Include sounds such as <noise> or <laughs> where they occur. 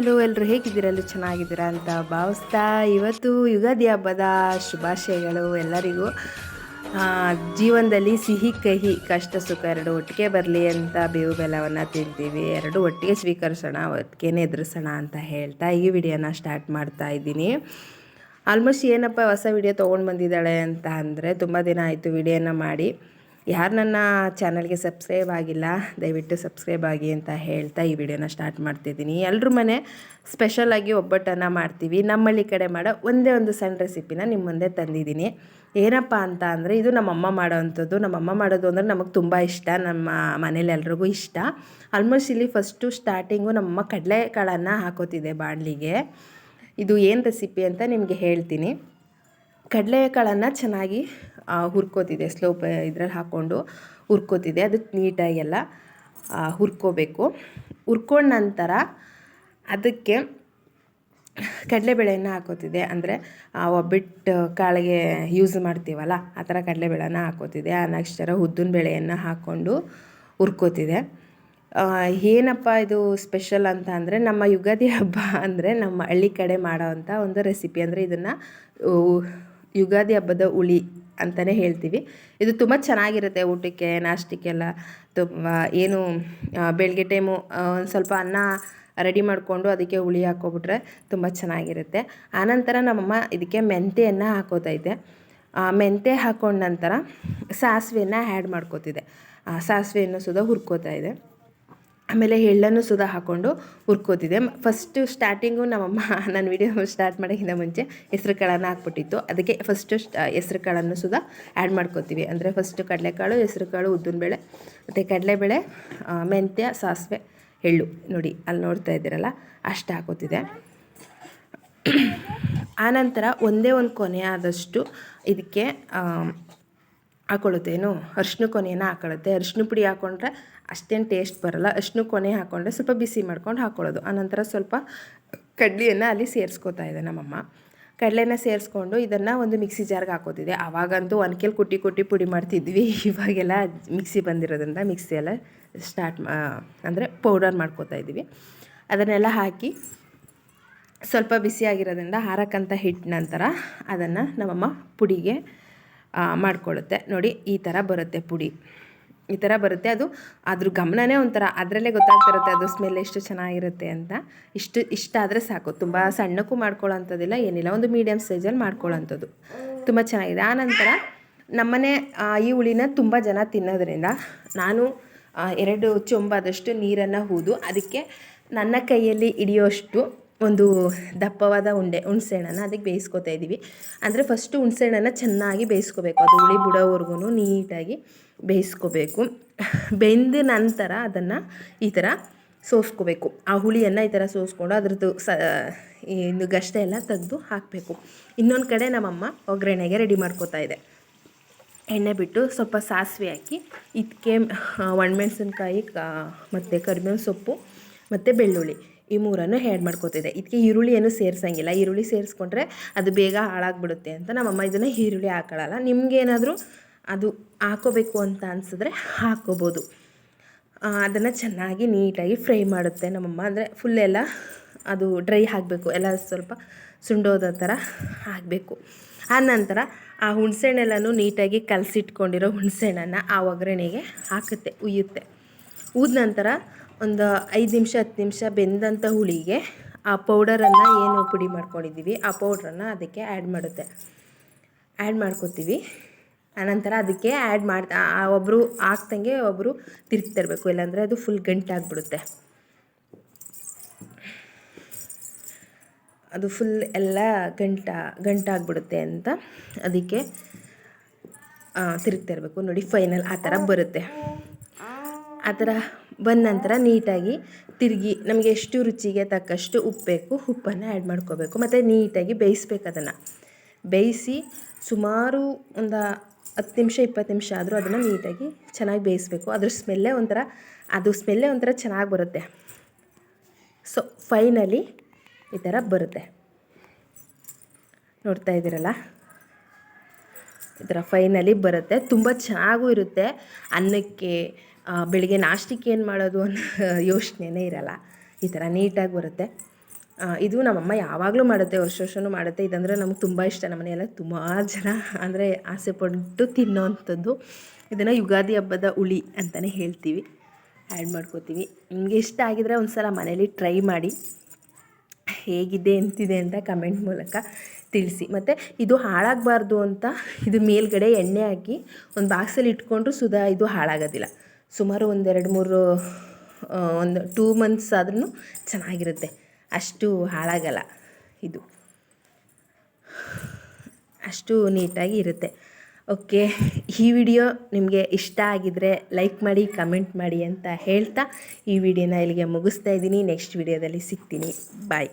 ಎಲ್ಲೋ ಎಲ್ಲರೂ ಹೇಗಿದ್ದೀರಾ? ಎಲ್ಲರೂ ಚೆನ್ನಾಗಿದ್ದೀರಾ ಅಂತ ಭಾವಿಸ್ತಾ ಇವತ್ತು ಯುಗಾದಿ ಹಬ್ಬದ ಶುಭಾಶಯಗಳು ಎಲ್ಲರಿಗೂ. ಜೀವನದಲ್ಲಿ ಸಿಹಿ, ಕಹಿ, ಕಷ್ಟ, ಸುಖ ಎರಡು ಒಟ್ಟಿಗೆ ಬರಲಿ ಅಂತ ಬೇವು ಬೆಲ್ಲವನ್ನು ತಿಂತೀವಿ. ಎರಡು ಒಟ್ಟಿಗೆ ಸ್ವೀಕರಿಸೋಣ ಒಟ್ಟಿಗೆ ಎದುರಿಸೋಣ ಅಂತ ಹೇಳ್ತಾ ಈ ವಿಡಿಯೋನ ಸ್ಟಾರ್ಟ್ ಮಾಡ್ತಾ ಇದ್ದೀನಿ. ಆಲ್ಮೋಸ್ಟ್ ಏನಪ್ಪ ಹೊಸ ವಿಡಿಯೋ ತೊಗೊಂಡು ಬಂದಿದ್ದಾಳೆ ಅಂತ ಅಂದರೆ ತುಂಬ ದಿನ ಆಯಿತು ವಿಡಿಯೋನ ಮಾಡಿ. ಯಾರು ನನ್ನ ಚಾನಲ್ಗೆ ಸಬ್ಸ್ಕ್ರೈಬ್ ಆಗಿಲ್ಲ, ದಯವಿಟ್ಟು ಸಬ್ಸ್ಕ್ರೈಬ್ ಆಗಿ ಅಂತ ಹೇಳ್ತಾ ಈ ವಿಡಿಯೋನ ಸ್ಟಾರ್ಟ್ ಮಾಡ್ತಿದ್ದೀನಿ. ಎಲ್ಲರೂ ಮನೆ ಸ್ಪೆಷಲಾಗಿ ಒಬ್ಬಟ್ಟನ್ನು ಮಾಡ್ತೀವಿ. ನಮ್ಮಳ್ಳಿ ಕಡೆ ಮಾಡೋ ಒಂದೇ ಒಂದು ಸಣ್ಣ ರೆಸಿಪಿನ ನಿಮ್ಮ ಮುಂದೆ ತಂದಿದ್ದೀನಿ. ಏನಪ್ಪ ಅಂತ ಅಂದರೆ, ಇದು ನಮ್ಮಮ್ಮ ಮಾಡೋವಂಥದ್ದು ನಮ್ಮಮ್ಮ ಮಾಡೋದು ಅಂದರೆ ನಮಗೆ ತುಂಬ ಇಷ್ಟ. ನಮ್ಮ ಮನೇಲಿ ಎಲ್ರಿಗೂ ಇಷ್ಟ. ಆಲ್ಮೋಸ್ಟ್ ಇಲ್ಲಿ ಫಸ್ಟು ಸ್ಟಾರ್ಟಿಂಗು ನಮ್ಮಮ್ಮ ಕಡಲೆಕಾಳನ್ನು ಹಾಕೋತಿದೆ ಬಾಣಲಿಗೆ. ಇದು ಏನು ರೆಸಿಪಿ ಅಂತ ನಿಮಗೆ ಹೇಳ್ತೀನಿ. ಕಡಲೆಕಾಳನ್ನು ಚೆನ್ನಾಗಿ ಹುರ್ಕೋತಿದೆ ಸ್ಲೋ ಇದ್ರಲ್ಲಿ ಹಾಕ್ಕೊಂಡು ಹುರ್ಕೋತಿದೆ. ಅದಕ್ಕೆ ನೀಟಾಗಿ ಎಲ್ಲ ಹುರ್ಕೋಬೇಕು. ಹುರ್ಕೊಂಡ ನಂತರ ಅದಕ್ಕೆ ಕಡಲೆಬೇಳೆಯನ್ನು ಹಾಕೋತಿದೆ. ಅಂದರೆ ಒಬ್ಬಿಟ್ಟು ಕಾಳಿಗೆ ಯೂಸ್ ಮಾಡ್ತೀವಲ್ಲ, ಆ ಥರ ಕಡಲೆಬೇಳೆನ ಹಾಕೋತಿದೆ. ಆ ನೆಕ್ಸ್ಟರ ಉದ್ದಿನ ಬೇಳೆಯನ್ನು ಹಾಕ್ಕೊಂಡು ಹುರ್ಕೋತಿದೆ. ಏನಪ್ಪ ಇದು ಸ್ಪೆಷಲ್ ಅಂತ ಅಂದರೆ, ನಮ್ಮ ಯುಗಾದಿ ಹಬ್ಬ ಅಂದರೆ ನಮ್ಮ ಹಳ್ಳಿ ಕಡೆ ಮಾಡೋವಂಥ ಒಂದು ರೆಸಿಪಿ ಅಂದರೆ ಇದನ್ನು ಯುಗಾದಿ ಹಬ್ಬದ ಹುಳಿ ಅಂತಲೇ ಹೇಳ್ತೀವಿ. ಇದು ತುಂಬ ಚೆನ್ನಾಗಿರುತ್ತೆ ಊಟಕ್ಕೆ, ನಾಷ್ಟಕ್ಕೆಲ್ಲ. ತುಂಬ ಏನು ಬೆಳಗ್ಗೆ ಟೈಮು ಒಂದು ಸ್ವಲ್ಪ ಅನ್ನ ರೆಡಿ ಮಾಡಿಕೊಂಡು ಅದಕ್ಕೆ ಹುಳಿ ಹಾಕ್ಕೊಬಿಟ್ರೆ ತುಂಬ ಚೆನ್ನಾಗಿರುತ್ತೆ. ಆನಂತರ ನಮ್ಮಮ್ಮ ಇದಕ್ಕೆ ಮೆಂತೆಯನ್ನು ಹಾಕೋತೈತೆ ಮೆಂತೆ ಹಾಕೊಂಡ ನಂತರ ಸಾಸಿವೆಯನ್ನು ಆ್ಯಡ್ ಮಾಡ್ಕೋತಿದೆ ಸಾಸಿವೆಯನ್ನು ಸುದ ಹುರ್ಕೋತಾ ಇದೆ ಆಮೇಲೆ ಎಳ್ಳನ್ನು ಸುದಾ ಹಾಕ್ಕೊಂಡು ಹುರ್ಕೋತಿದ್ದೆ. ಫಸ್ಟು ಸ್ಟಾರ್ಟಿಂಗು ನಮ್ಮಮ್ಮ ನಾನು ವಿಡಿಯೋ ಸ್ಟಾರ್ಟ್ ಮಾಡೋಕ್ಕಿಂತ ಮುಂಚೆ ಹೆಸ್ರು ಕಾಳನ್ನು ಹಾಕ್ಬಿಟ್ಟಿತ್ತು. ಅದಕ್ಕೆ ಫಸ್ಟು ಹೆಸ್ರು ಕಾಳನ್ನು ಸುದಾ ಆ್ಯಡ್ ಮಾಡ್ಕೋತೀವಿ. ಅಂದರೆ ಫಸ್ಟು ಕಡಲೆಕಾಳು ಹೆಸ್ರು ಕಾಳು ಉದ್ದಿನಬೇಳೆ, ಮತ್ತು ಕಡಲೆಬೇಳೆ ಮೆಂತ್ಯ, ಸಾಸಿವೆ, ಎಳ್ಳು. ನೋಡಿ, ಅಲ್ಲಿ ನೋಡ್ತಾ ಇದ್ದೀರಲ್ಲ, ಅಷ್ಟು ಹಾಕೋತಿದೆ <clears throat> ಆನಂತರ ಒಂದೇ ಒಂದು ಕೊನೆ ಆದಷ್ಟು ಇದಕ್ಕೆ ಹಾಕೊಳ್ಳುತ್ತೇನು? ಅರ್ಶಿನ ಕೊನೆಯನ್ನು ಹಾಕೊಳ್ಳುತ್ತೆ. ಅರಿಶಿನ ಪುಡಿ ಹಾಕೊಂಡ್ರೆ ಅಷ್ಟೇನು ಟೇಸ್ಟ್ ಬರಲ್ಲ. ಅರಿಶಿನ ಕೊನೆ ಹಾಕೊಂಡ್ರೆ ಸ್ವಲ್ಪ ಬಿಸಿ ಮಾಡ್ಕೊಂಡು ಹಾಕ್ಕೊಳ್ಳೋದು ಆನಂತರ ಸ್ವಲ್ಪ ಕಡ್ಲಿಯನ್ನು ಅಲ್ಲಿ ಸೇರಿಸ್ಕೋತಾ ಇದೆ ನಮ್ಮಮ್ಮ. ಕಡಲೆನ ಸೇರಿಸ್ಕೊಂಡು ಇದನ್ನು ಒಂದು ಮಿಕ್ಸಿ ಜಾರ್ಗೆ ಹಾಕೋತಿದೆ ಆವಾಗಂತೂ ಒನ್ಕೆಲ್ ಕುಟ್ಟಿ ಕುಟ್ಟಿ ಪುಡಿ ಮಾಡ್ತಿದ್ವಿ. <laughs> ಇವಾಗೆಲ್ಲ ಮಿಕ್ಸಿ ಬಂದಿರೋದ್ರಿಂದ ಮಿಕ್ಸಿ ಎಲ್ಲ ಸ್ಟಾರ್ಟ್ ಅಂದರೆ ಪೌಡರ್ ಮಾಡ್ಕೋತಾ ಇದ್ದೀವಿ. ಅದನ್ನೆಲ್ಲ ಹಾಕಿ ಸ್ವಲ್ಪ ಬಿಸಿಯಾಗಿರೋದ್ರಿಂದ ಹಾರಕ್ಕಂತ ಹಿಟ್ಟು ನಂತರ ಅದನ್ನು ನಮ್ಮಮ್ಮ ಪುಡಿಗೆ ಮಾಡ್ಕೊಳ್ಳುತ್ತೆ ನೋಡಿ, ಈ ಥರ ಬರುತ್ತೆ ಪುಡಿ. ಈ ಥರ ಬರುತ್ತೆ. ಅದು ಅದ್ರ ಗಮನನೇ ಒಂಥರ ಅದರಲ್ಲೇ ಗೊತ್ತಾಗ್ತಿರುತ್ತೆ ಅದು ಸ್ಮೆಲ್ ಎಷ್ಟು ಚೆನ್ನಾಗಿರುತ್ತೆ ಅಂತ. ಇಷ್ಟು ಇಷ್ಟ ಆದರೆ ಸಾಕು. ತುಂಬ ಸಣ್ಣಕ್ಕೂ ಮಾಡ್ಕೊಳ್ಳೋಂಥದ್ದಿಲ್ಲ ಏನಿಲ್ಲ. ಒಂದು ಮೀಡಿಯಮ್ ಸೈಜಲ್ಲಿ ಮಾಡ್ಕೊಳ್ಳೋಂಥದ್ದು ತುಂಬ ಚೆನ್ನಾಗಿದೆ. ಆನಂತರ ನಮ್ಮನೆ ಈ ಹುಳಿನ ತುಂಬ ಜನ ತಿನ್ನೋದ್ರಿಂದ ನಾನು ಎರಡು ಚೊಂಬಾದಷ್ಟು ನೀರನ್ನು ಹೂದು. ಅದಕ್ಕೆ ನನ್ನ ಕೈಯಲ್ಲಿ ಹಿಡಿಯೋಷ್ಟು ಒಂದು ದಪ್ಪವಾದ ಉಂಡೆ, ಹುಣ್ಸೆಹಣ್ಣನ್ನು ಅದಕ್ಕೆ ಬೇಯಿಸ್ಕೊತಾ ಇದ್ದೀವಿ. ಅಂದರೆ ಫಸ್ಟು ಹುಣ್ಸೆಹಣ್ಣನ್ನು ಚೆನ್ನಾಗಿ ಬೇಯಿಸ್ಕೋಬೇಕು. ಅದು ಹುಳಿ ಬಿಡೋವರೆಗೂ ನೀಟಾಗಿ ಬೇಯಿಸ್ಕೋಬೇಕು. ಬೆಂದ ನಂತರ ಅದನ್ನು ಈ ಥರ ಸೋಸ್ಕೋಬೇಕು. ಆ ಹುಳಿಯನ್ನು ಈ ಥರ ಸೋಸ್ಕೊಂಡು ಅದ್ರದ್ದು ಸ ಇದು ಗಷ್ಟೆ ಎಲ್ಲ ತೆಗೆದು ಹಾಕಬೇಕು. ಇನ್ನೊಂದು ಕಡೆ ನಮ್ಮಮ್ಮ ಒಗ್ಗರಣೆಗೆ ರೆಡಿ ಮಾಡ್ಕೋತಾ ಇದೆ. ಎಣ್ಣೆ ಬಿಟ್ಟು ಸ್ವಲ್ಪ ಸಾಸಿವೆ ಹಾಕಿ ಇದಕ್ಕೆ ಒಣಮೆಣಸಿನ್ಕಾಯಿ, ಕಾ, ಮತ್ತು ಕರಿಬೇವಿನ ಸೊಪ್ಪು, ಮತ್ತು ಬೆಳ್ಳುಳ್ಳಿ. ಈ ಮೂರನ್ನು ಹ್ಯಾಡ್ ಮಾಡ್ಕೋತಿದ್ದೆ ಇದಕ್ಕೆ ಈರುಳ್ಳಿಯನ್ನು ಸೇರಿಸಂಗಿಲ್ಲ. ಈರುಳ್ಳಿ ಸೇರಿಸ್ಕೊಂಡ್ರೆ ಅದು ಬೇಗ ಹಾಳಾಗ್ಬಿಡುತ್ತೆ ಅಂತ ನಮ್ಮಮ್ಮ ಇದನ್ನು ಈರುಳ್ಳಿ ಹಾಕೊಳ್ಳಲ್ಲ ನಿಮ್ಗೇನಾದರೂ ಅದು ಹಾಕೋಬೇಕು ಅಂತ ಅನಿಸಿದ್ರೆ ಹಾಕೋಬೋದು. ಅದನ್ನು ಚೆನ್ನಾಗಿ ನೀಟಾಗಿ ಫ್ರೈ ಮಾಡುತ್ತೆ ನಮ್ಮಮ್ಮ. ಅಂದರೆ ಫುಲ್ ಎಲ್ಲ ಅದು ಡ್ರೈ ಆಗಬೇಕು ಎಲ್ಲ ಸ್ವಲ್ಪ ಸುಂಡೋದ ಥರ ಆಗಬೇಕು ಆ ನಂತರ ಆ ಹುಣಸೆಹಣ್ಣೆಲ್ಲನೂ ನೀಟಾಗಿ ಕಲಸಿಟ್ಕೊಂಡಿರೋ ಹುಣಸೆಹಣ್ಣನ್ನು ಆ ಒಗ್ಗರಣೆಗೆ ಹಾಕುತ್ತೆ, ಉಯ್ಯುತ್ತೆ. ಊದ ನಂತರ ಒಂದು ಐದು ನಿಮಿಷ, ಹತ್ತು ನಿಮಿಷ ಬೆಂದಂಥ ಹುಳಿಗೆ ಆ ಪೌಡರನ್ನು ಏನು ಪುಡಿ ಮಾಡ್ಕೊಂಡಿದ್ದೀವಿ, ಆ ಪೌಡ್ರನ್ನು ಅದಕ್ಕೆ ಆ್ಯಡ್ ಮಾಡುತ್ತೆ. ಆ್ಯಡ್ ಮಾಡ್ಕೋತೀವಿ. ಆನಂತರ ಅದಕ್ಕೆ ಆ್ಯಡ್ ಮಾಡ್ತಾ ಒಬ್ಬರು ಹಾಕ್ದಂಗೆ ಒಬ್ಬರು ತಿರುಗ್ತಿರ್ಬೇಕು ಇಲ್ಲಾಂದರೆ ಅದು ಫುಲ್ ಗಂಟಾಗ್ಬಿಡುತ್ತೆ ಅದು ಫುಲ್ ಎಲ್ಲ ಗಂಟ ಗಂಟಾಗ್ಬಿಡುತ್ತೆ ಅಂತ ಅದಕ್ಕೆ ತಿರುಗ್ತಾ ಇರಬೇಕು. ನೋಡಿ ಫೈನಲ್ ಆ ಥರ ಬರುತ್ತೆ. ಆ ಥರ ಬಂದ ನಂತರ ನೀಟಾಗಿ ತಿರುಗಿ ನಮಗೆ ಎಷ್ಟು ರುಚಿಗೆ ತಕ್ಕಷ್ಟು ಉಪ್ಪು ಬೇಕು, ಉಪ್ಪನ್ನು ಆ್ಯಡ್ ಮಾಡ್ಕೋಬೇಕು. ಮತ್ತು ನೀಟಾಗಿ ಬೇಯಿಸ್ಬೇಕು ಅದನ್ನು. ಬೇಯಿಸಿ ಸುಮಾರು ಒಂದು ಹತ್ತು ನಿಮಿಷ, ಇಪ್ಪತ್ತು ನಿಮಿಷ ಆದರೂ ಅದನ್ನು ನೀಟಾಗಿ ಚೆನ್ನಾಗಿ ಬೇಯಿಸ್ಬೇಕು. ಅದ್ರ ಸ್ಮೆಲ್ಲೇ ಒಂಥರ, ಅದು ಸ್ಮೆಲ್ಲೇ ಒಂಥರ ಚೆನ್ನಾಗಿ ಬರುತ್ತೆ. ಸೊ ಫೈನಲಿ ಈ ಥರ ಬರುತ್ತೆ. ನೋಡ್ತಾ ಇದ್ದೀರಲ್ಲ? ಈ ಥರ ಫೈನಲಿ ಬರುತ್ತೆ. ತುಂಬ ಚೆನ್ನಾಗೂ ಇರುತ್ತೆ. ಅನ್ನಕ್ಕೆ ಬೆಳಿಗ್ಗೆ ನಾಷ್ಟಕ್ಕೆ ಏನು ಮಾಡೋದು ಅನ್ನೋ ಯೋಚನೆನೇ ಇರಲ್ಲ. ಈ ಥರ ನೀಟಾಗಿ ಬರುತ್ತೆ. ಇದು ನಮ್ಮಮ್ಮ ಯಾವಾಗಲೂ ಮಾಡುತ್ತೆ, ವರ್ಷ ವರ್ಷವೂ ಮಾಡುತ್ತೆ. ಇದಂದರೆ ನಮ್ಗೆ ತುಂಬ ಇಷ್ಟ. ನಮ್ಮ ಮನೆಯಲ್ಲ ತುಂಬ ಜನ ಅಂದರೆ ಆಸೆ ಪಟ್ಟು ತಿನ್ನೋವಂಥದ್ದು ಇದನ್ನು ಯುಗಾದಿ ಹಬ್ಬದ ಹುಳಿ ಅಂತಲೇ ಹೇಳ್ತೀವಿ. ಆ್ಯಡ್ ಮಾಡ್ಕೋತೀವಿ. ನಿಮಗೆ ಇಷ್ಟ ಆಗಿದರೆ ಒಂದು ಸಲ ಮನೇಲಿ ಟ್ರೈ ಮಾಡಿ. ಹೇಗಿದೆ, ಎಂತಿದೆ ಅಂತ ಕಮೆಂಟ್ ಮೂಲಕ ತಿಳಿಸಿ. ಮತ್ತು ಇದು ಹಾಳಾಗಬಾರ್ದು ಅಂತ ಇದು ಮೇಲ್ಗಡೆ ಎಣ್ಣೆ ಹಾಕಿ ಒಂದು ಬಾಕ್ಸಲ್ಲಿ ಇಟ್ಕೊಂಡ್ರೂ ಸುಧಾ ಇದು ಹಾಳಾಗೋದಿಲ್ಲ. ಸುಮಾರು ಒಂದೆರಡು ಮೂರು ಒಂದು ಟೂ ಮಂತ್ಸ್ ಆದ್ರೂ ಚೆನ್ನಾಗಿರುತ್ತೆ. ಅಷ್ಟು ಹಾಳಾಗಲ್ಲ ಇದು. ಅಷ್ಟು ನೀಟಾಗಿ ಇರುತ್ತೆ. ಓಕೆ, ಈ ವಿಡಿಯೋ ನಿಮಗೆ ಇಷ್ಟ ಆಗಿದರೆ ಲೈಕ್ ಮಾಡಿ, ಕಮೆಂಟ್ ಮಾಡಿ ಅಂತ ಹೇಳ್ತಾ ಈ ವಿಡಿಯೋನ ಇಲ್ಲಿಗೆ ಮುಗಿಸ್ತಾ ಇದ್ದೀನಿ. ನೆಕ್ಸ್ಟ್ ವಿಡಿಯೋದಲ್ಲಿ ಸಿಗ್ತೀನಿ. ಬಾಯ್.